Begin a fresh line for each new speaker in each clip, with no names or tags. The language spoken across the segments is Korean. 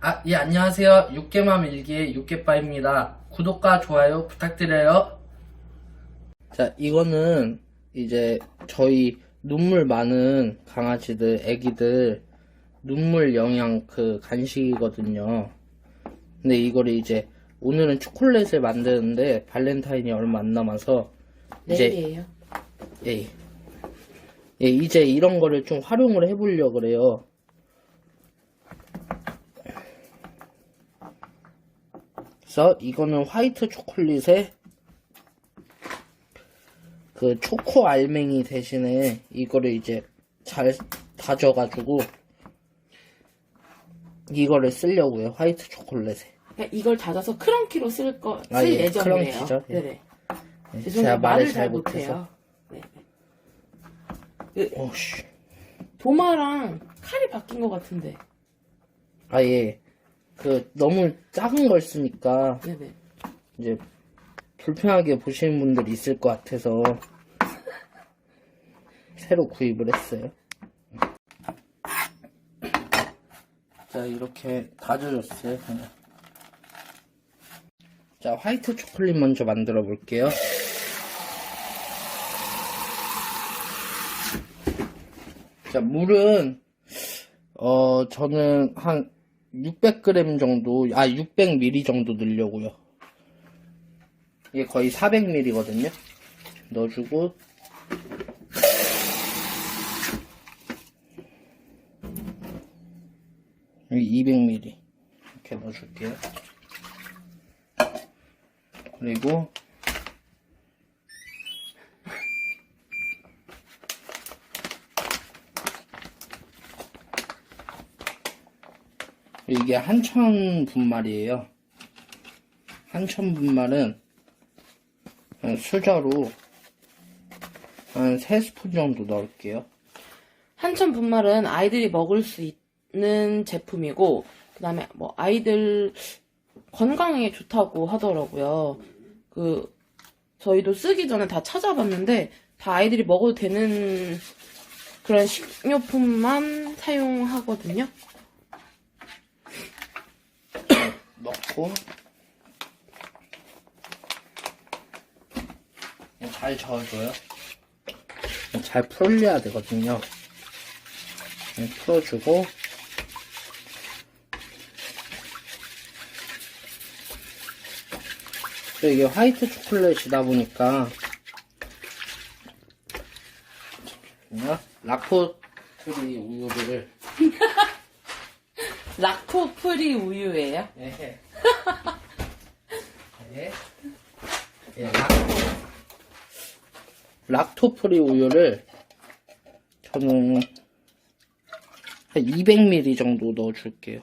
아, 예, 안녕하세요. 육개맘 일기의 육개빠입니다. 구독과 좋아요 부탁드려요. 자, 이거는 이제 저희 눈물 많은 강아지들, 애기들 눈물 영양 그 간식이거든요. 근데 이거를 이제 오늘은 초콜릿을 만드는데 발렌타인이 얼마 안 남아서 이제
내일이에요.
예. 예, 이제 이런 거를 좀 활용을 해보려고 그래요. 그래서 이거는 화이트 초콜릿에 그 초코 알맹이 대신에 이거를 이제 잘 다져가지고 이거를 쓰려고요. 화이트 초콜릿에.
그러니까 이걸 닫아서 크런키로 쓸 거, 쓸
아, 예,
예정이에요.
크런키죠. 예.
네네.
예,
죄송해요.
제가
말을 잘 못해요. 네.
오씨.
도마랑 칼이 바뀐 것 같은데.
아, 예. 그, 너무 작은 걸 쓰니까,
네네.
이제, 불편하게 보시는 분들이 있을 것 같아서, 새로 구입을 했어요. 자, 이렇게 다져줬어요. 자, 화이트 초콜릿 먼저 만들어 볼게요. 자, 물은, 어, 저는 한 600g 정도, 아, 600ml 정도 넣으려고요. 이게 거의 400ml거든요. 넣어주고, 여기 200ml. 이렇게 넣어줄게요. 그리고, 이게 한천 분말이에요. 한천 분말은 수저로 한 3스푼 정도 넣을게요.
한천 분말은 아이들이 먹을 수 있는 제품이고, 그 다음에 뭐 아이들 건강에 좋다고 하더라고요. 그, 저희도 쓰기 전에 다 찾아봤는데, 다 아이들이 먹어도 되는 그런 식료품만 사용하거든요.
넣고 잘 저어줘요. 잘 풀려야 되거든요. 네, 풀어주고 또 이게 화이트 초콜릿이다 보니까. 라코트리 우유를
락토 프리 우유예요.
예. 예. 예, 락토. 락토프리 우유를 저는 한 200ml 정도 넣어줄게요.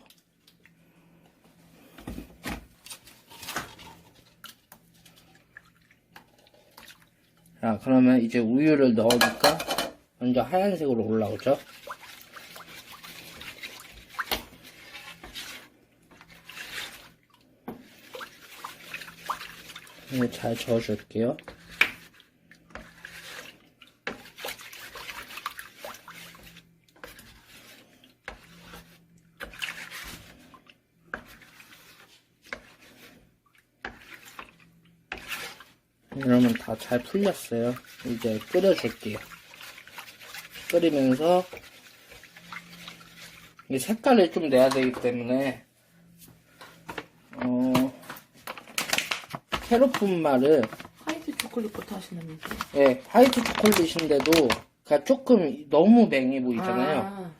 자, 그러면 이제 우유를 넣으니까 먼저 하얀색으로 올라오죠. 이거 잘 저어줄게요. 이러면 다 잘 풀렸어요. 이제 끓여줄게요. 끓이면서 이 색깔을 좀 내야 되기 때문에 어 캐럿분말을
화이트 초콜릿부터 하시는지.
예, 화이트 초콜릿인데도 그러니까 조금 너무 맹해 보이잖아요.
아,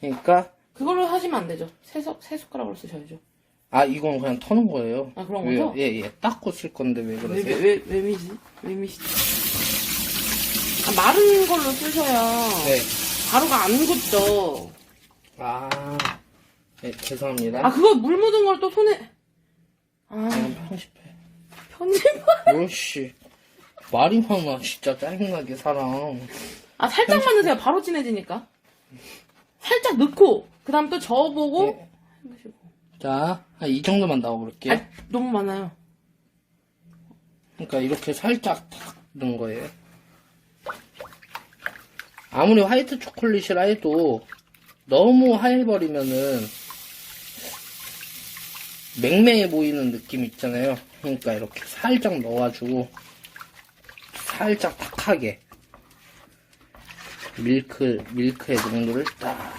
그러니까
그걸로 하시면 안 되죠. 세, 석- 세 숟가락으로 쓰셔야죠.
아 이건 그냥 터는 거예요.
아, 그런
왜-
거죠?
예, 예, 닦고 쓸 건데 왜
왜,
그러세요?
왜, 왜, 왜 미지? 왜 미시지? 아, 마른 걸로 쓰셔야
네.
가루가 안 굳죠.
아, 네, 죄송합니다.
아, 그거 물 묻은 걸 또 손에. 아,
그냥 편집해.
편집만.
오씨, 말이 많아 진짜 짜증나게 사람.
아, 살짝만 넣으세요. 바로 진해지니까. 살짝 넣고, 그 다음 또 저어보고.
네.
해보시고.
자, 한 이 정도만 넣어볼게요.
아, 너무 많아요.
그러니까 이렇게 살짝 탁 넣은 거예요. 아무리 화이트 초콜릿이라 해도 너무 하얘버리면은 맹맹해 보이는 느낌 있잖아요. 그러니까 이렇게 살짝 넣어가지고 살짝 탁하게 밀크 밀크의 농도를 딱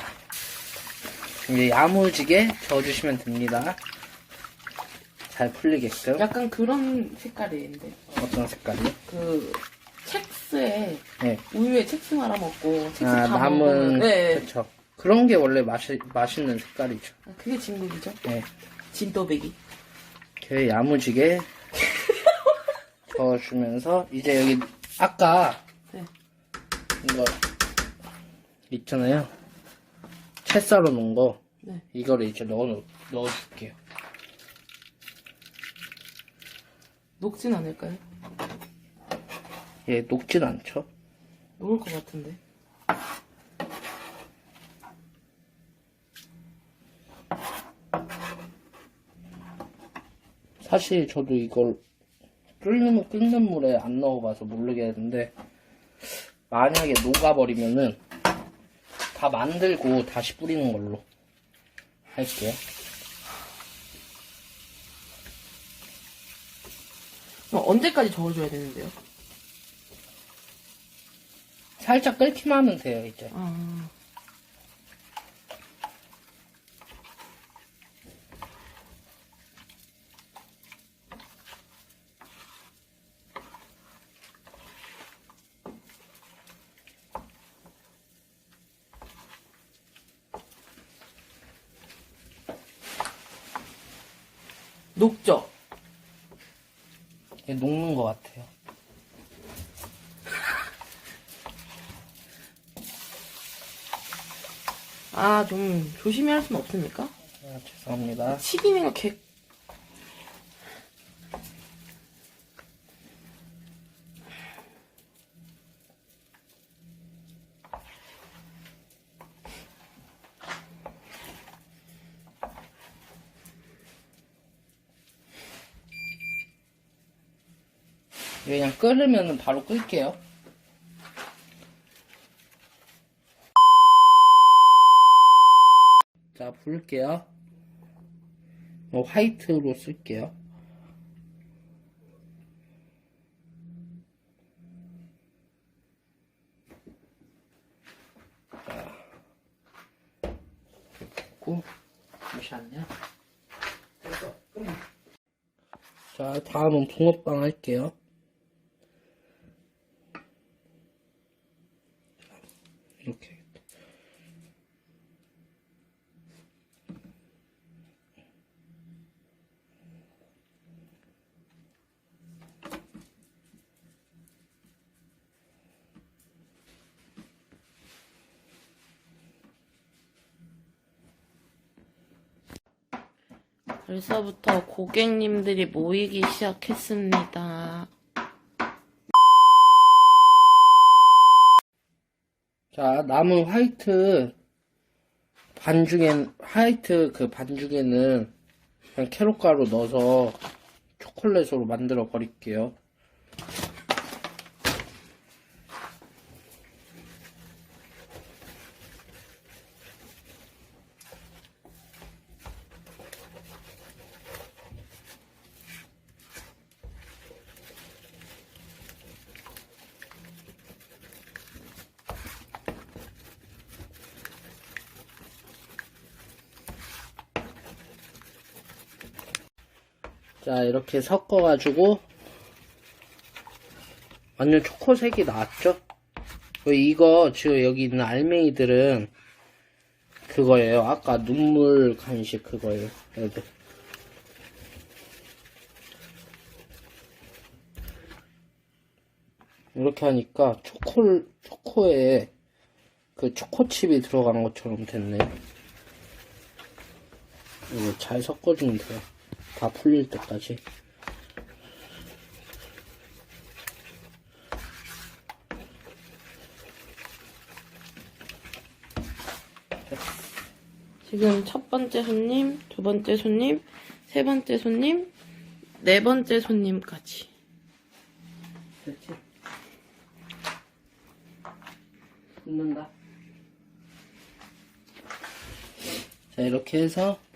이제 야무지게 저어주시면 됩니다. 잘 풀리게끔
약간 그런 색깔인데.
어떤 색깔이요?
그, 첵스에,
네.
우유에 첵스 말아 먹고, 첵스 아다
남은
네.
그쵸. 그런 게 원래 맛이 맛있는 색깔이죠.
아, 그게 진국이죠.
네.
진또배기.
이렇게 야무지게 저어주면서 이제 여기 아까
네.
이거 있잖아요. 채 썰어 놓은 거
네.
이거를 이제 넣어 넣어줄게요.
녹진 않을까요?
얘 녹진 않죠?
녹을 것 같은데.
사실 저도 이걸 끓는 끓는 물에 안 넣어봐서 모르겠는데 만약에 녹아버리면은 다 만들고 다시 뿌리는 걸로 할게요.
그럼 언제까지 저어줘야 되는데요?
살짝 끓기만 하면 돼요 이제.
아, 녹죠?
얘 녹는 것 같아요.
아, 좀 조심히 할 수는 없습니까?
아, 죄송합니다.
튀기는 거 개,
끓으면 바로 끌게요. 자, 부을게요. 뭐 화이트로 쓸게요. 잠시만요. 자, 다음은 붕어빵 할게요.
벌써부터 고객님들이 모이기 시작했습니다.
자, 남은 화이트 반죽엔, 화이트 그 반죽에는 그냥 캐럿가루 넣어서 초콜릿으로 만들어 버릴게요. 자, 이렇게 섞어가지고, 완전 초코색이 나왔죠? 그 이거, 지금 여기 있는 알맹이들은, 그거예요. 아까 눈물 간식 그거예요. 얘들. 이렇게 하니까 초콜, 초코에 그 초코칩이 들어간 것처럼 됐네요. 이거 잘 섞어주면 돼요. 다 풀릴 때까지.
지금 첫 번째 손님, 두 번째 손님, 세 번째 손님, 네 번째 손님까지.
됐지? 붙는다. 자, 이렇게 해서 이제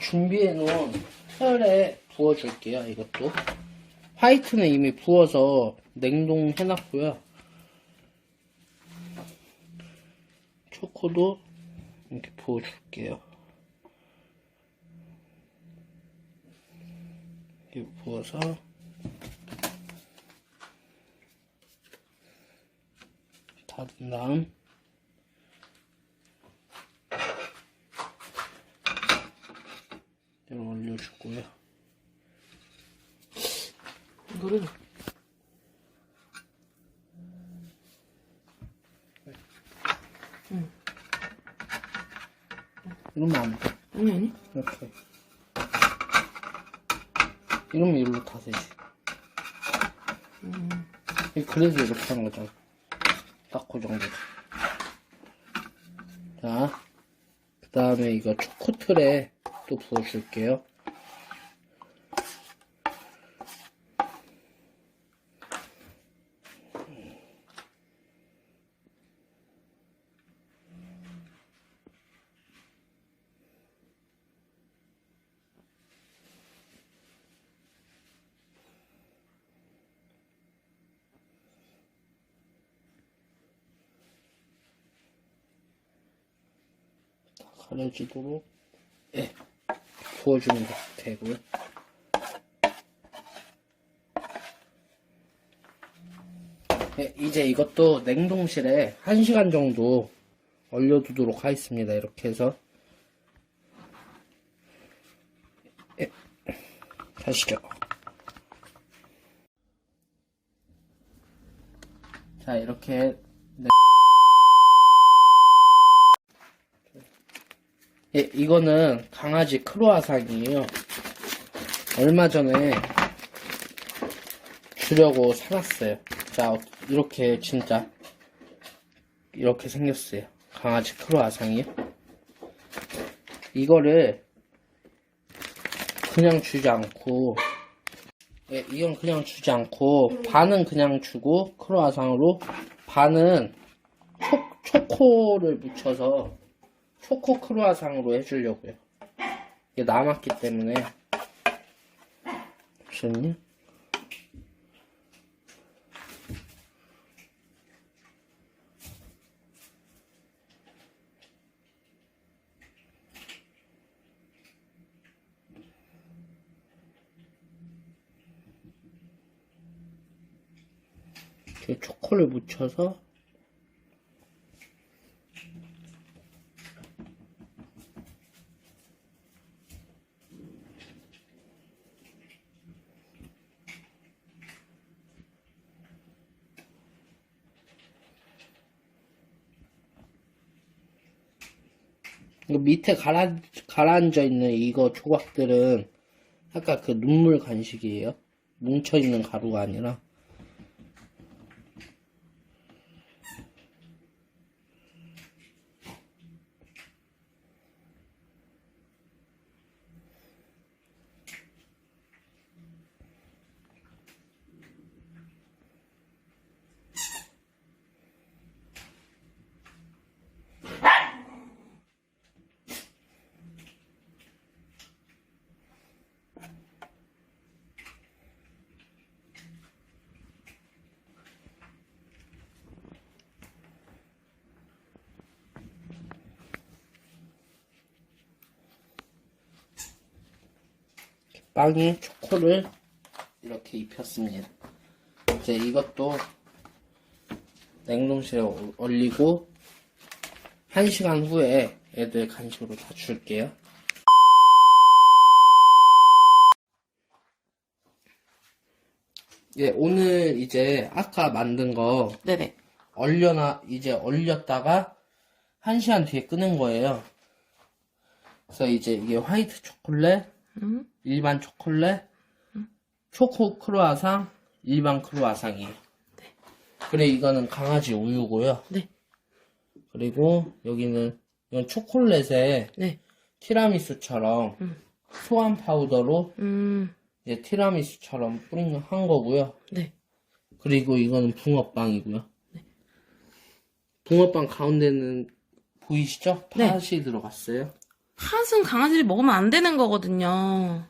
준비해 놓은 혈에 부어 줄게요, 이것도. 화이트는 이미 부어서 냉동해 놨고요. 초코도 이렇게 부어 줄게요. 이렇게 부어서 닫은 다음 이걸 올려주고요.
이거를
이러면 안 돼.
아니 아니
이렇게. 이러면 이걸로 다 되지. 그래서 이렇게 하는 거잖아. 딱 그 정도. 자, 그 다음에 이거 초코틀에 또 부어 줄게요. 다 가려지도록 예, 부어주는 것 되고요. 예, 이제 이것도 냉동실에 1시간 정도 얼려두도록 하겠습니다. 이렇게 해서 예, 가시죠. 자 이렇게 예, 이거는 강아지 크로아상이에요. 얼마 전에 주려고 사놨어요. 자, 이렇게 진짜 이렇게 생겼어요. 강아지 크로아상이요. 이거를 그냥 주지 않고 예, 이건 그냥 주지 않고 반은 그냥 주고 크로아상으로 반은 초, 초코를 묻혀서 초코 크루아상으로 해주려고요. 이게 남았기 때문에. 잠시만요. 이렇게 초코를 묻혀서 이거 밑에 가라, 가라앉아 있는 이거 조각들은 아까 그 눈물 간식이에요. 뭉쳐있는 가루가 아니라. 빵에 초코를 이렇게 입혔습니다. 이제 이것도 냉동실에 올- 얼리고 1시간 후에 애들 간식으로 다 줄게요. 예, 오늘 이제 아까 만든 거
네네
얼려놔, 이제 얼렸다가 1시간 뒤에 끄는 거예요. 그래서 이제 이게 화이트 초콜릿,
음?
일반 초콜릿, 초코 크루아상, 일반 크루아상이에요. 그래 이거는 강아지 우유고요.
네.
그리고 여기는 이건 초콜릿에
네.
티라미수처럼 소환 파우더로
음,
이제 티라미수처럼 뿌린 거한 거고요.
네.
그리고 이거는 붕어빵이고요. 붕어빵 가운데는 보이시죠?
네.
팥이 들어갔어요.
팥은 강아지를 먹으면 안 되는 거거든요.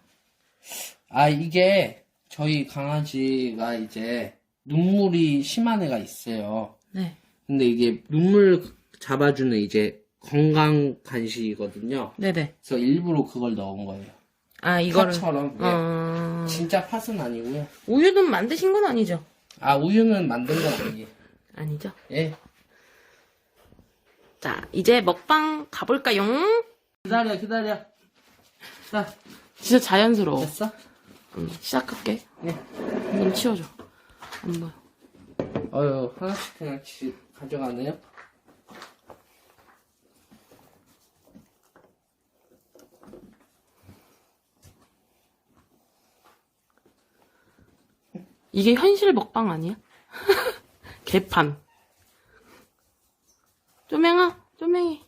아, 이게 저희 강아지가 이제 눈물이 심한 애가 있어요.
네.
근데 이게 눈물 잡아주는 이제 건강 간식이거든요.
네네.
그래서 일부러 그걸 넣은 거예요.
아, 이거를.
팥처럼. 네.
어...
진짜 팥은 아니고요.
우유는 만드신 건 아니죠?
아, 우유는 만든 건 아니에요.
아니죠.
예.
자, 이제 먹방 가볼까요?
기다려, 기다려. 자,
진짜 자연스러워.
됐어?
음, 시작할게.
예.
좀 치워줘. 안 보여.
어휴, 하나씩 그냥 지- 가져가네요.
이게 현실 먹방 아니야? 개판. 쪼맹아, 쪼맹이.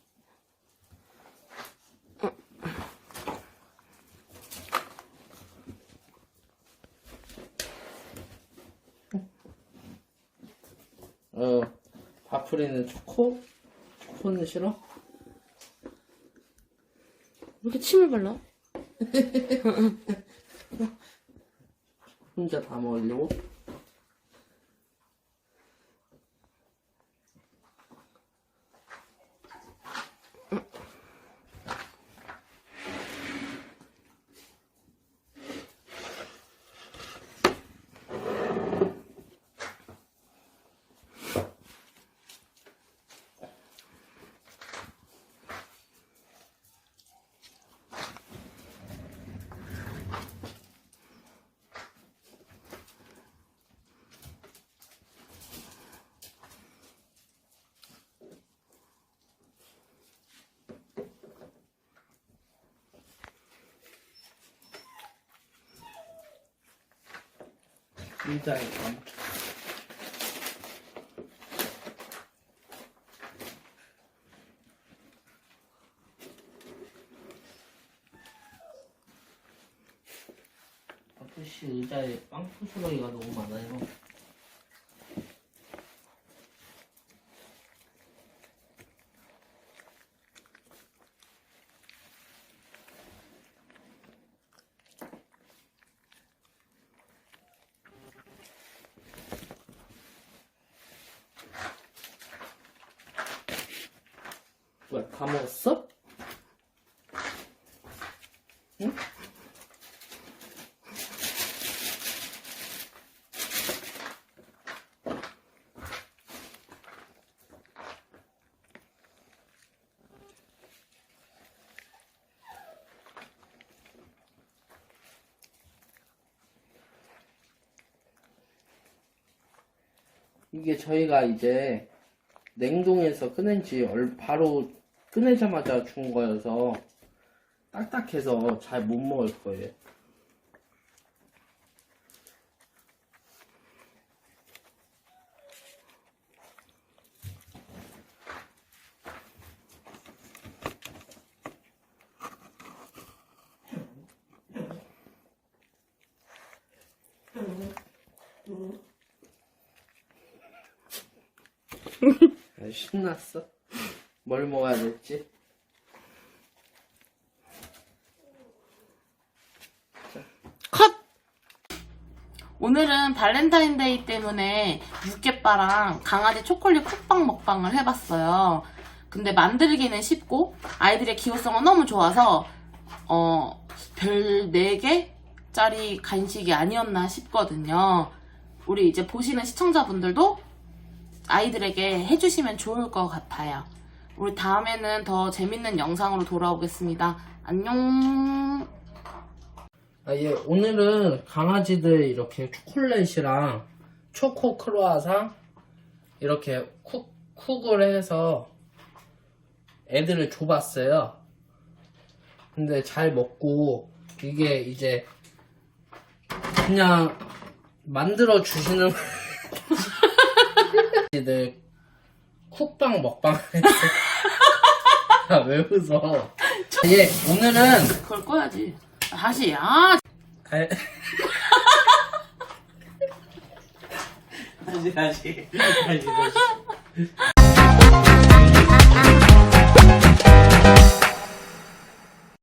어, 바프리는 초코? 초코는 싫어?
왜 이렇게 침을 발라?
혼자 다 먹으려고? 의자에 멈춰. 아저씨 의자에 빵 부스러기가 너무 많아요. 왜, 다 먹었어? 응? 이게 저희가 이제 냉동에서 꺼낸 지 얼- 바로 꺼내자마자 준 거여서 딱딱해서 잘 못 먹을 거예요. 아, 신났어. 뭘 먹어야 될지.
컷! 오늘은 발렌타인데이 때문에 육개빠랑 강아지 초콜릿 쿡방 먹방을 해봤어요. 근데 만들기는 쉽고 아이들의 기호성은 너무 좋아서 어, 별 4개짜리 간식이 아니었나 싶거든요. 우리 이제 보시는 시청자분들도 아이들에게 해주시면 좋을 것 같아요. 우리 다음에는 더 재밌는 영상으로 돌아오겠습니다. 안녕.
아, 예, 오늘은 강아지들 이렇게 초콜릿이랑 초코 크로아상 이렇게 쿡, 쿡을 해서 애들을 줘봤어요. 근데 잘 먹고 이게 이제 그냥 만들어 주시는 애들 쿡방 먹방 왜 웃어? 예, 오늘은
그걸 꺼야지. 다시, 아,
갈- 다시 다시 다시 다시